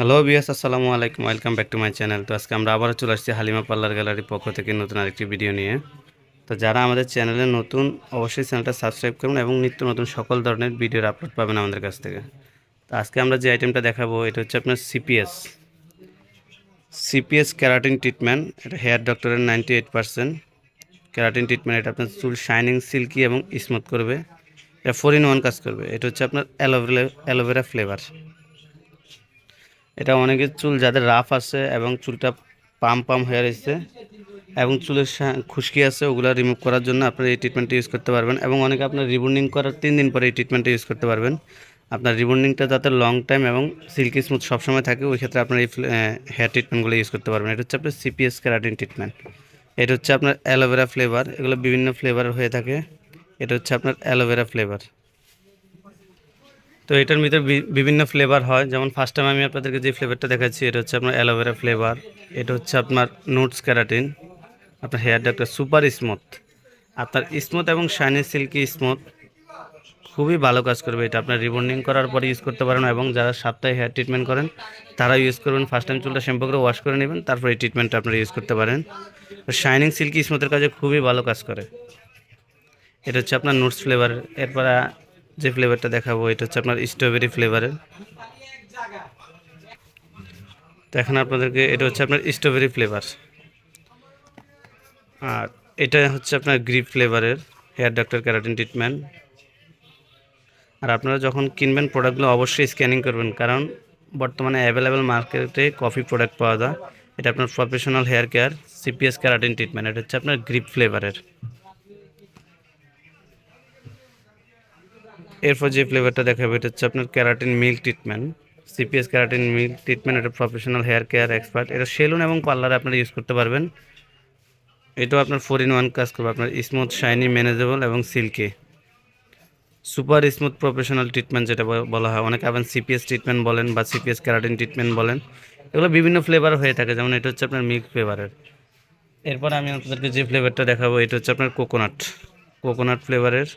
Hello বিয়াস আসসালামু আলাইকুম, welcome back to my channel. তো আজকে আমরা আবারও চলে আসছি হালিমা পার্লার গ্যালারির পক্ষ থেকে নতুন আরেকটি ভিডিও নিয়ে। তো যারা আমাদের চ্যানেলে নতুন, অবশ্যই চ্যানেলটা সাবস্ক্রাইব করুন এবং নিত্য নতুন সকল ধরনের ভিডিওর আপলোড পাবেন আমাদের কাছ থেকে। তো আজকে আমরা যে আইটেমটা দেখাবো, এটা হচ্ছে আপনার সিপিএস সিপিএস ক্যারাটিন ট্রিটমেন্ট এটা হেয়ার ডক্টরের ninety eight percent keratin treatment এটা আপনার চুল শাইনিং সিল্কি এবং স্মুথ করবে। এটা ফোর ইন ওয়ান কাজ করবে। এটা হচ্ছে আপনার অ্যালোভেরা অ্যালোভেরা ফ্লেভার এটা অনেকের চুল যাদের রাফ আছে এবং চুলটা পাম পাম হয়ে রয়েছে এবং চুলের খুশকি আছে, ওগুলো রিমুভ করার জন্য আপনারা এই ট্রিটমেন্টটা ইউজ করতে পারবেন এবং অনেকে আপনার রিবন্ডিং করার তিন দিন পরে এই ট্রিটমেন্টটা ইউজ করতে পারবেন। আপনার রিবন্ডিংটা যাতে লং টাইম এবং সিল্কি স্মুথ সবসময় থাকে, ওই ক্ষেত্রে আপনার এই হেয়ার ট্রিটমেন্টগুলো ইউজ করতে পারবেন। এটা হচ্ছে আপনার সিপিএস ক্যারাটিন ট্রিটমেন্ট এটা হচ্ছে আপনার অ্যালোভেরা ফ্লেভার এগুলো বিভিন্ন ফ্লেভার হয়ে থাকে। এটা হচ্ছে আপনার অ্যালোভেরা ফ্লেভার তো এটার ভিতরে বিভিন্ন ফ্লেভার হয়। যেমন ফার্স্ট টাইম আমি আপনাদেরকে যে ফ্লেভারটা দেখাচ্ছি, এটা হচ্ছে আপনার অ্যালোভেরা ফ্লেভার এটা হচ্ছে আপনার নোটস ক্যারাটিন আপনার হেয়ার ডাক্তার সুপার স্মুথ আপনার স্মুথ এবং শাইনি সিল্কি স্মুথ খুবই ভালো কাজ করবে এটা। আপনার রিবন্ডিং করার পরে ইউজ করতে পারেন এবং যারা সপ্তাহে হেয়ার ট্রিটমেন্ট করেন তারা ইউজ করবেন। ফার্স্ট টাইম চুলটা শ্যাম্পু করে ওয়াশ করে নেবেন, তারপর এই ট্রিটমেন্টটা আপনারা ইউজ করতে পারেন। শাইনিং সিল্কি স্মুথের কাজে খুবই ভালো কাজ করে। এটা হচ্ছে আপনার নোটস ফ্লেভার এরপরে যে ফ্লেভারটা দেখাবো, এটা হচ্ছে আপনার স্ট্রবেরি ফ্লেভারের তো এখন আপনাদেরকে, এটা হচ্ছে আপনার স্ট্রবেরি ফ্লেভার আর এটা হচ্ছে আপনার গ্রিপ ফ্লেভারের হেয়ার ডক্টর ক্যারাটিন ট্রিটমেন্ট আর আপনারা যখন কিনবেন প্রোডাক্টগুলো অবশ্যই স্ক্যানিং করবেন, কারণ বর্তমানে অ্যাভেলেবেল মার্কেটে কফি প্রোডাক্ট পাওয়া যায়। এটা আপনার professional hair care CPS keratin treatment এটা হচ্ছে আপনার গ্রিপ ফ্লেভারের এরপর যে ফ্লেভারটা দেখাবে, এটা হচ্ছে আপনার keratin milk treatment CPS keratin milk treatment এটা প্রফেশনাল হেয়ার কেয়ার এক্সপার্ট এটা সেলুন এবং পার্লারে আপনারা ইউজ করতে পারবেন। এটাও আপনার ফোর ইন ওয়ান কাজ করবে, আপনার স্মুথ শাইনি ম্যানেজেবল এবং silky super smooth professional treatment যেটা বলা হয়, অনেকে আবার সিপিএস ট্রিটমেন্ট বলেন বা সিপিএস ক্যারাটিন ট্রিটমেন্ট বলেন, এগুলো বিভিন্ন ফ্লেভার হয়ে থাকে, যেমন এটা হচ্ছে আপনার মিল্ক ফ্লেভারের এরপর আমি আপনাদেরকে যে ফ্লেভারটা দেখাবো, এটা হচ্ছে আপনার কোকোনাট কোকোনাট ফ্লেভারের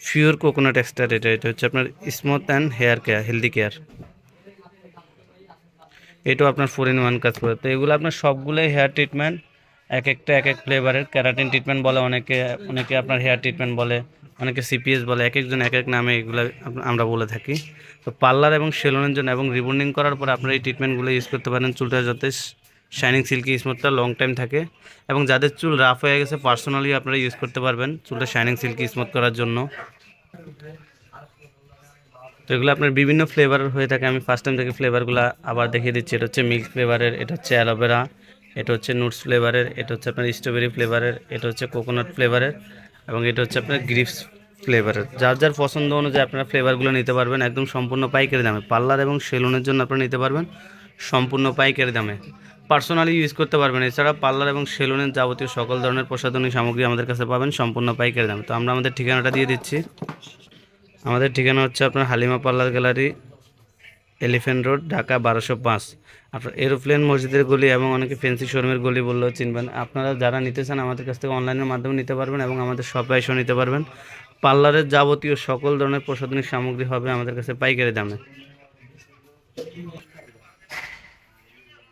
পিওর কোকোনাট এক্সট্রা এটা এটা হচ্ছে আপনার smooth and hair care healthy care এটাও আপনার ফোর ইন ওয়ান কাজ করে। তো এগুলো আপনার সবগুলোই হেয়ার ট্রিটমেন্ট এক একটা এক এক ফ্লেভারের ক্যারাটিন ট্রিটমেন্ট বলে অনেকে অনেকে আপনার হেয়ার ট্রিটমেন্ট বলে, অনেকে সিপিএস বলে এক একজন এক এক নামে এগুলো আমরা বলে থাকি। তো পার্লার এবং সেলুনের জন্য এবং রিবন্ডিং করার পর আপনারা এই ট্রিটমেন্টগুলো ইউজ করতে পারেন চুলটা যাতে শাইনিং সিল্কি স্মুথটা লং টাইম থাকে। এবং যাদের চুল রাফ হয়ে গেছে পার্সোনালি আপনারা ইউজ করতে পারবেন চুলটা শাইনিং সিল্কি স্মুথ করার জন্য। তো এগুলো আপনার বিভিন্ন ফ্লেভারের হয়ে থাকে। আমি ফার্স্ট টাইম থেকে ফ্লেভারগুলো আবার দেখিয়ে দিচ্ছি। এটা হচ্ছে মিল্ক ফ্লেভারের এটা হচ্ছে অ্যালোভেরা এটা হচ্ছে নুটস ফ্লেভারের এটা হচ্ছে আপনার স্ট্রবেরি ফ্লেভারের এটা হচ্ছে কোকোনাট ফ্লেভারের এবং এটা হচ্ছে আপনার গ্রিপস ফ্লেভারের যার যার পছন্দ অনুযায়ী আপনারা ফ্লেভারগুলো নিতে পারবেন। একদম সম্পূর্ণ পাইকারি দামে। পার্লার এবং সেলুনের জন্য আপনারা নিতে পারবেন। সম্পূর্ণ পাইকারি দামে। পার্সোনালি ইউজ করতে পারবেন। এছাড়া পার্লার এবং সেলুনের যাবতীয় সকল ধরনের প্রসাধনী সামগ্রী আমাদের কাছে পাবেন, সম্পূর্ণ পাইকারি দামে। তো আমরা আমাদের ঠিকানাটা দিয়ে দিচ্ছি। আমাদের ঠিকানা হচ্ছে আপনার Halima parlour gallery, elephant road, Dhaka বারোশো পাঁচ। আপনার এরোপ্লেন মসজিদের গলি এবং অনেকে ফেন্সি শোরুমের গলি বললেও চিনবেন আপনারা যারা নিতে চান আমাদের কাছ থেকে অনলাইনের মাধ্যমে নিতে পারবেন এবং আমাদের শপে এসেও নিতে পারবেন। পার্লারের যাবতীয় সকল ধরনের প্রসাধনী সামগ্রী হবে আমাদের কাছে পাইকারি দামে।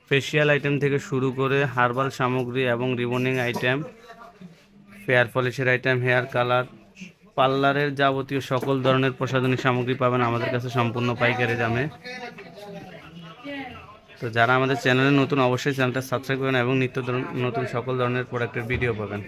ফেসিয়াল আইটেম থেকে শুরু করে হার্বাল সামগ্রী এবং রিবনিং আইটেম ফেয়ার পলিশের আইটেম হেয়ার কালার পার্লারের যাবতীয় সকল ধরনের প্রসাধনী সামগ্রী পাবেন আমাদের কাছে সম্পূর্ণ পাইকারি দামে। তো যারা আমাদের চ্যানেলে নতুন, অবশ্যই চ্যানেলটা সাবস্ক্রাইব করবেন এবং নিত্য নতুন সকল ধরনের প্রোডাক্টের ভিডিও পাবেন।